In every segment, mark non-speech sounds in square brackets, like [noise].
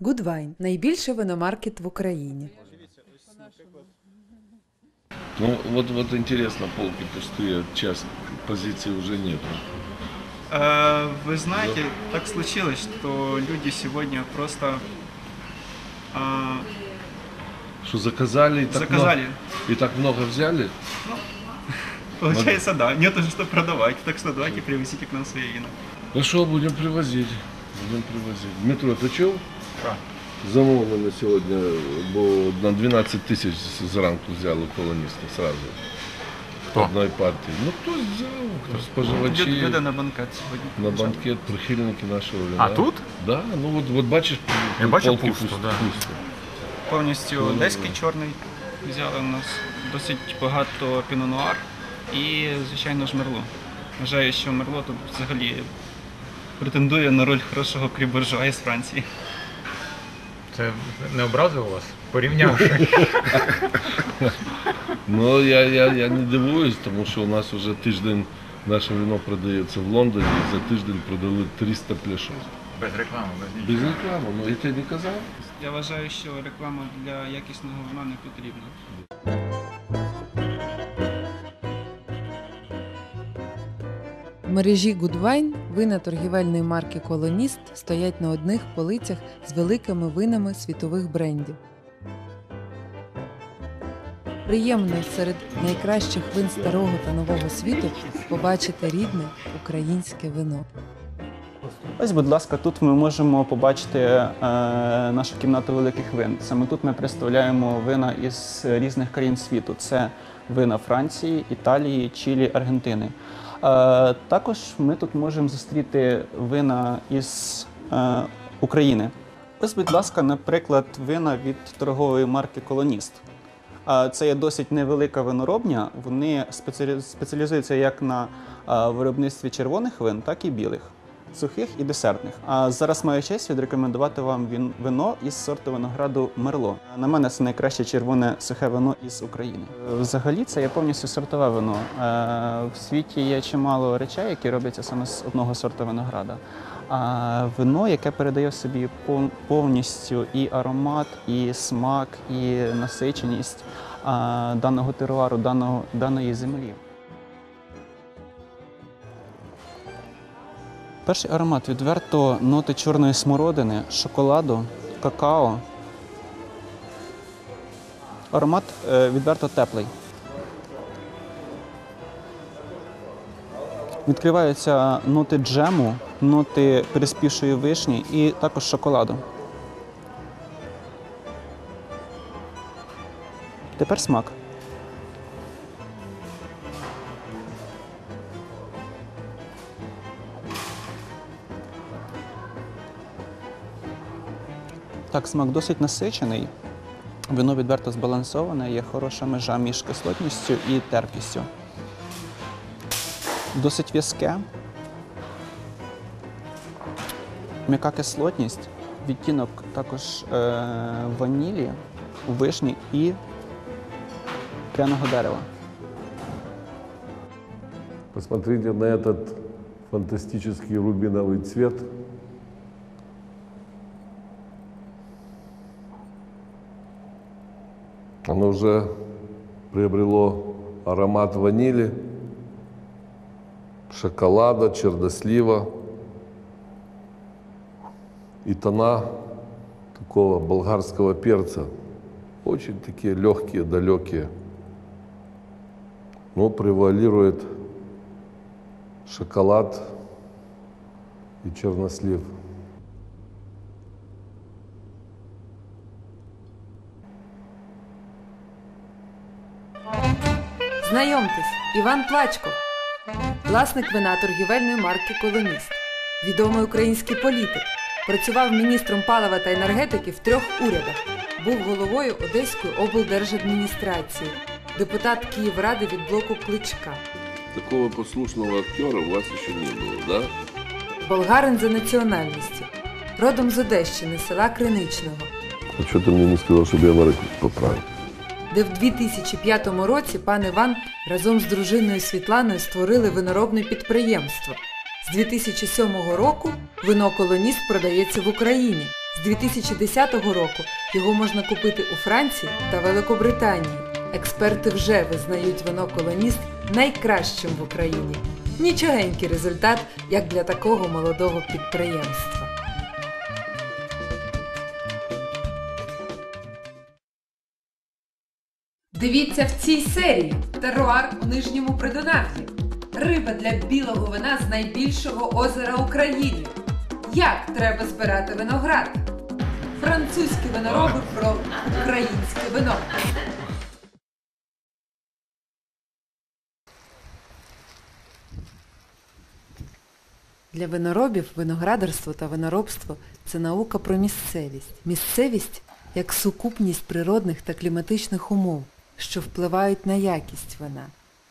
Гудвайн найбільший виномаркет в Україні. Ну, вот, вот интересно, полки пустые, часть позиций уже нету. Э, Вы знаете, так случилось, что люди сегодня просто а, Что заказали и так заказали. много, и так много взяли? [laughs] Получается, да, нет уже что продавать, так что давайте привозите к нам свои вина. Хорошо, будем привозить. Будем привозить. Дмитро, ты чув? Замовлено сьогодні, бо на 12 тисяч зранку взяли колоніста сразу. Хто? Одної партії. Ну хтось взяв, хтось споживачі. Люди, люди на банкет сегодня. На банкет прихильники нашого вина. А тут? Да, ну от, от бачиш, Я бачу полки пусто, пусто, да. пусто. Повністю одеський чорний взяли у нас досить багато пінонуар і, звичайно ж, мерло. Вважаю, що мерло тут взагалі претендує на роль хорошого крібуржуа із Франції. Це не образило вас? Порівнявши. Ну я, я, я не дивуюсь, тому що у нас вже тиждень наше вино продається в Лондоні, і за тиждень продали 300 пляшок. Без реклами, без нічого. Без реклами, ну я ти не казав. Я вважаю, що реклама для якісного вина не потрібна. Мережі Гудвайн вина торгівельної марки Колоніст стоять на одних полицях з великими винами світових брендів. Приємно серед найкращих вин старого та нового світу побачити рідне українське вино. Ось, будь ласка, тут ми можемо побачити е, нашу кімнату великих вин. Саме тут ми представляємо вина із різних країн світу. Це вина Франції, Італії, Чилі, Аргентини. Е, також ми тут можемо зустріти вина із е, України. Ось, будь ласка, наприклад, вина від торгової марки Колоніст. А Це є досить невелика виноробня. Вони спеціалі- спеціалізуються як на виробництві червоних вин, так і білих, сухих і десертних. А зараз маю честь відрекомендувати вам вино із сорту винограду Мерло. На мене це найкраще червоне сухе вино із України. Е, Взагалі це є повністю сортове вино. Е, В світі є чимало речей, які робляться саме з одного сорту винограда. А вино, яке передає собі повністю і аромат, і смак, і насиченість даного теруару, даної землі. Перший аромат відверто ноти чорної смородини, шоколаду, какао. Аромат е, відверто теплий. Відкриваються ноти джему, ноти переспішої вишні і також шоколаду. Тепер смак. Так, смак досить насичений. Вино відверто збалансоване, є хороша межа між кислотністю і терпкістю. Досить в'язке. М'яка кислотність, відтінок також е, ванілі, вишні і пряного дерева. Посмотрите на этот фантастический рубиновый цвет. Оно уже приобрело аромат ванили, шоколада, чернослива и тона такого болгарского перца. Очень такие легкие, далекие. Но превалирует шоколад и чернослив. Знайомтесь, Іван Плачко, власник вина торгівельної марки Колоніст, відомий український політик. Працював міністром палива та енергетики в трьох урядах. Був головою Одеської облдержадміністрації, депутат Київради від блоку Кличка. Такого послушного актера у вас еще не было, да? Болгарин за національністю. Родом з Одещини, села Криничного, А что ты мне не сказал, чтобы я воротник поправил? Де в 2005 році пан Іван разом з дружиною Світланою створили виноробне підприємство. З 2007 року вино колоніст продається в Україні. З 2010 року його можна купити у Франції та Великобританії. Експерти вже визнають вино колоніст найкращим в Україні. Нічогенький результат, як для такого молодого підприємства. Дивіться в цій серії Теруар у Нижньому Придонав'ї. Риба для білого вина з найбільшого озера України. Як треба збирати виноград? Французькі винороби про українське вино. Для виноробів виноградарство та виноробство це наука про місцевість. Місцевість як сукупність природних та кліматичних умов, що впливають на якість вина.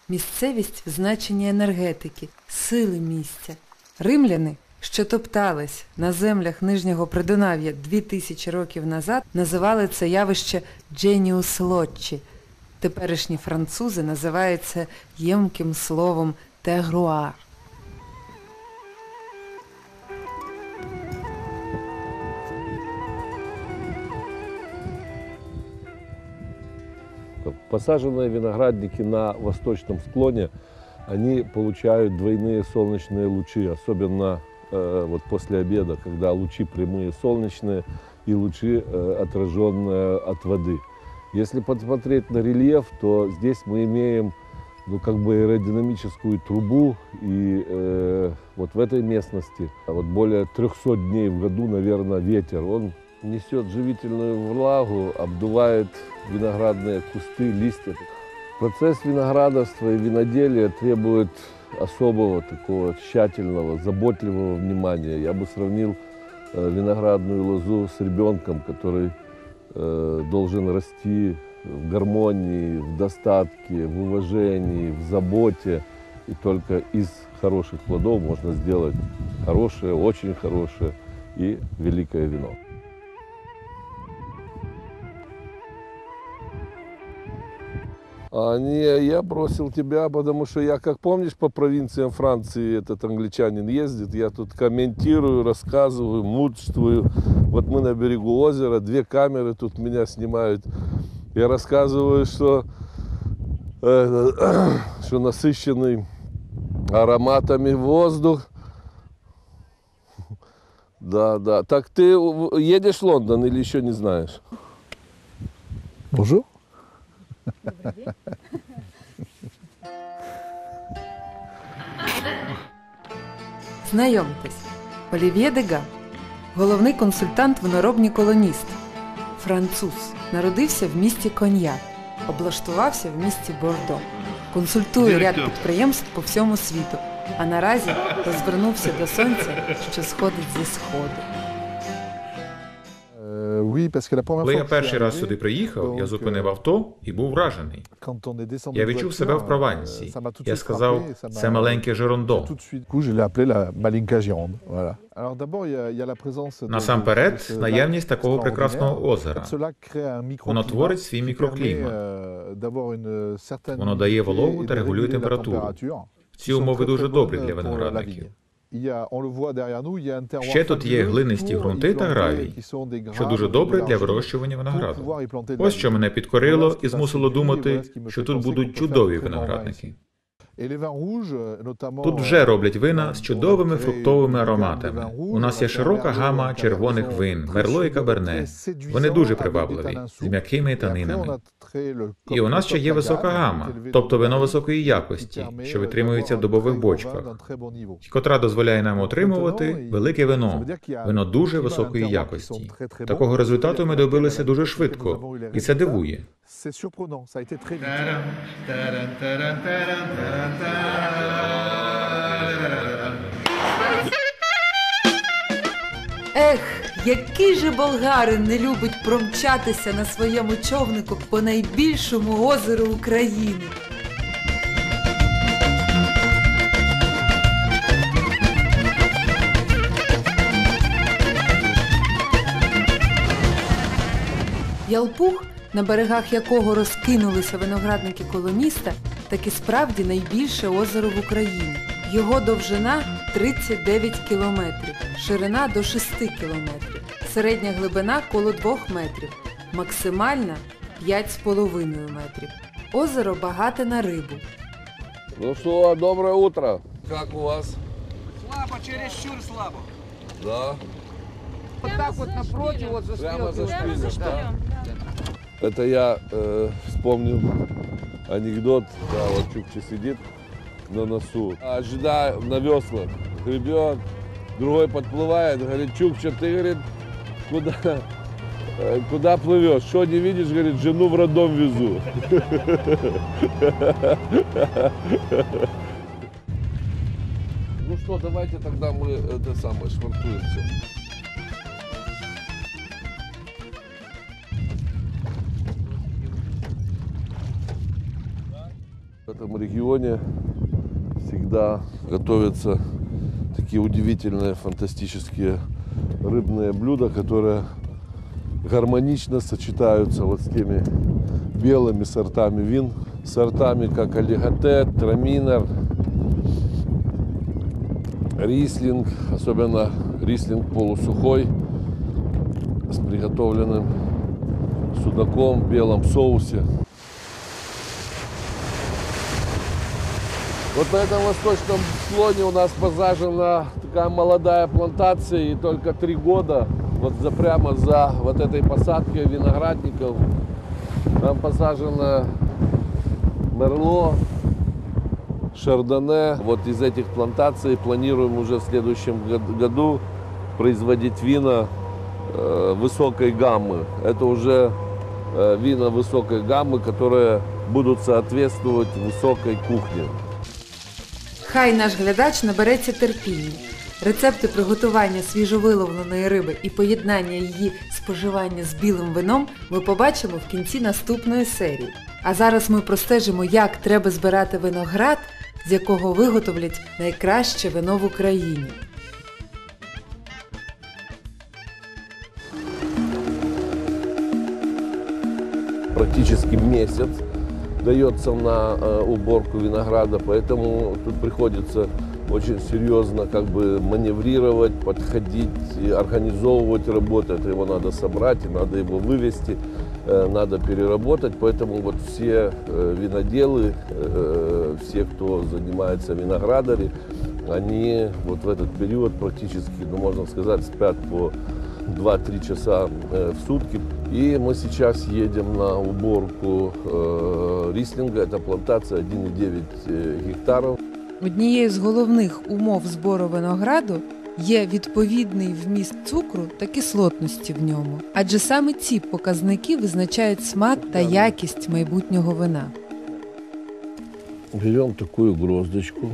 Місцевість в значенні енергетики, сили місця. Римляни, що топтались на землях Нижнього Придунав'я 2000 років назад, називали це явище «дженіус лотчі». Теперішні французи називають це ємким словом «terroir». Посаженные виноградники на восточном склоне, они получают двойные солнечные лучи, особенно э, вот после обеда, когда лучи прямые солнечные и лучи э, отраженные от воды. Если посмотреть на рельеф, то здесь мы имеем ну, как бы аэродинамическую трубу, и э, вот в этой местности вот более 300 дней в году, наверное, ветер, он несет живительную влагу, обдувает виноградные кусты, листья. Процесс виноградарства и виноделия требует особого такого тщательного, заботливого внимания. Я бы сравнил э, виноградную лозу с ребенком, который э, должен расти в гармонии, в достатке, в уважении, в заботе. И только из хороших плодов можно сделать хорошее, очень хорошее и великое вино. А не, я бросил тебя, потому что я, как помнишь, по провинциям Франции этот англичанин ездит, я тут комментирую, рассказываю, мудствую. Вот мы на берегу озера, две камеры тут меня снимают. Я рассказываю, что, э, [clears throat] что насыщенный ароматами воздух. [laughs] Да, да. Так ты едешь в Лондон или еще не знаешь? Bonjour. Знайомтесь, Олів'є Дега, головний консультант виноробні колоніст, француз, народився в місті Коньяк, облаштувався в місті Бордо, консультує ряд підприємств по всьому світу, а наразі розвернувся до сонця, що сходить зі сходу. Коли я перший раз сюди приїхав, я зупинив euh, авто і був вражений. Я відчув себе в euh, Провансі. Я сказав, це маленьке Жерондо. Насамперед, наявність такого прекрасного озера. Воно творить свій мікроклімат. euh, Воно дає вологу та регулює температуру. Ці умови дуже добрі для виноградників. Ще тут є глинисті ґрунти y та гравій, що дуже добре для вирощування винограду. Ось що мене підкорило і змусило думати, що тут будуть чудові виноградники. Тут вже euh, роблять вина з чудовими фруктовими ароматами. У нас є широка гама червоних вин, мерло і каберне. Вони дуже привабливі, з м'якими танинами. І у нас ще є висока гама, тобто вино високої якості, що euh, витримується в добових бочках, котра дозволяє нам отримувати велике вино, вино дуже високої якості. Такого результату ми добилися дуже швидко, і це дивує. C'est surprenant, ça a été très vite. Ех, який же болгарин не любить промчатися на своєму човнику по найбільшому озеру України. Ялпух, на берегах якого розкинулися виноградники колоніста, таки справді найбільше озеро в Україні. Його довжина 39 кілометрів, ширина до 6 кілометрів. Середня глибина коло 2 метрів, максимальна 5,5 метрів. Озеро багате на рибу. Ну что, доброе утро. Как у вас? Слабо, чересчур слабо. Да. Вот так вот напротив, вот за Прямо за шпилем. шпилем, да. Это я э, вспомнил анекдот, да, вот Чукча сидит на носу, ожидая на веслах, гребет, другой подплывает, говорит, Чукча, ты, говорит, куда, э, куда плывешь? Что не видишь, говорит, жену в роддом везу. [laughs] Ну что, давайте тогда мы это самое швартуемся. Этом регионе всегда готовятся такие удивительные, фантастические рыбные блюда, которые гармонично сочетаются вот с теми белыми сортами вин, сортами как олиготет, траминер, рислинг, особенно рислинг полусухой с приготовленным судаком в белом соусе. Вот на этом восточном склоне у нас посажена такая молодая плантация, и только три года, вот за, прямо за вот этой посадкой виноградников, там посажено мерло, шардоне. Вот из этих плантаций планируем уже в следующем год- году производить вина э, высокой гаммы. Это уже э, вина высокой гаммы, которые будут соответствовать высокой кухне. Хай наш глядач набереться терпіння. Рецепти приготування свіжовиловленої риби і поєднання її споживання з білим вином ми побачимо в кінці наступної серії. А зараз ми простежимо, як треба збирати виноград, з якого виготовлять найкраще вино в Україні. практически месяц дается на э, уборку винограда, поэтому тут приходится очень серьезно как бы маневрировать, подходить, организовывать работу. Это его надо собрать, надо его вывести, э, надо переработать. Поэтому вот все э, виноделы, все, кто занимается виноградари, они вот в этот период практически, ну можно сказать, спят по 2-3 часа э, в сутки. И мы сейчас едем на уборку э, рислинга. Это плантация 1,9 э, гектаров. Однією з головних умов збору винограду є відповідний вміст цукру та кислотності в ньому, адже саме ці показники визначають смак та якість майбутнього вина. Берем такую гроздочку,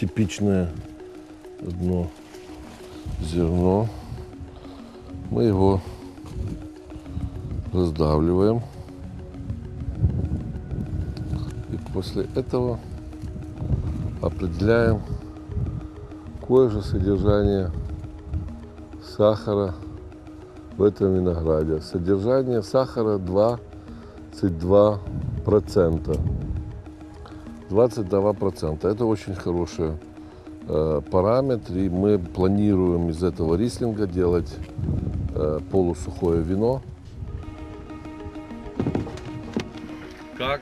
типичное одно зерно. Мы его раздавливаем. И после этого определяем, какое же содержание сахара в этом винограде. Содержание сахара 22%. 22%. Это очень хороший э, параметр, и мы планируем из этого рислинга делать полусухое вино. Как?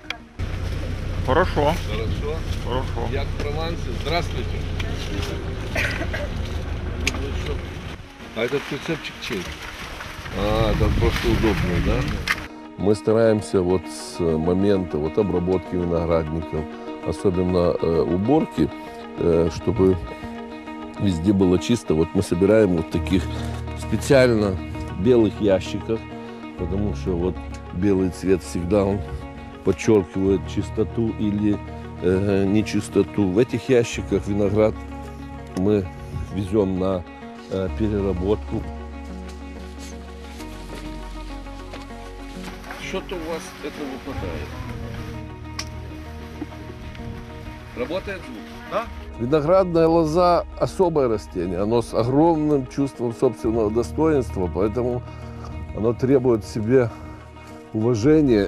Хорошо, Хорошо. хорошо. Я в Провансе. Здравствуйте. А этот прицепчик чей? А, это просто удобный, да? Мы стараемся вот с момента вот обработки виноградников, особенно э, уборки, э, чтобы везде было чисто. Вот мы собираем вот таких специально белых ящиках, потому что вот белый цвет всегда он подчеркивает чистоту или э, нечистоту. В этих ящиках виноград мы везем на э, переработку. Что-то у вас это выпадает. Работает звук? Да. Виноградная лоза – особое растение. Оно с огромным чувством собственного достоинства, поэтому оно требует себе уважения.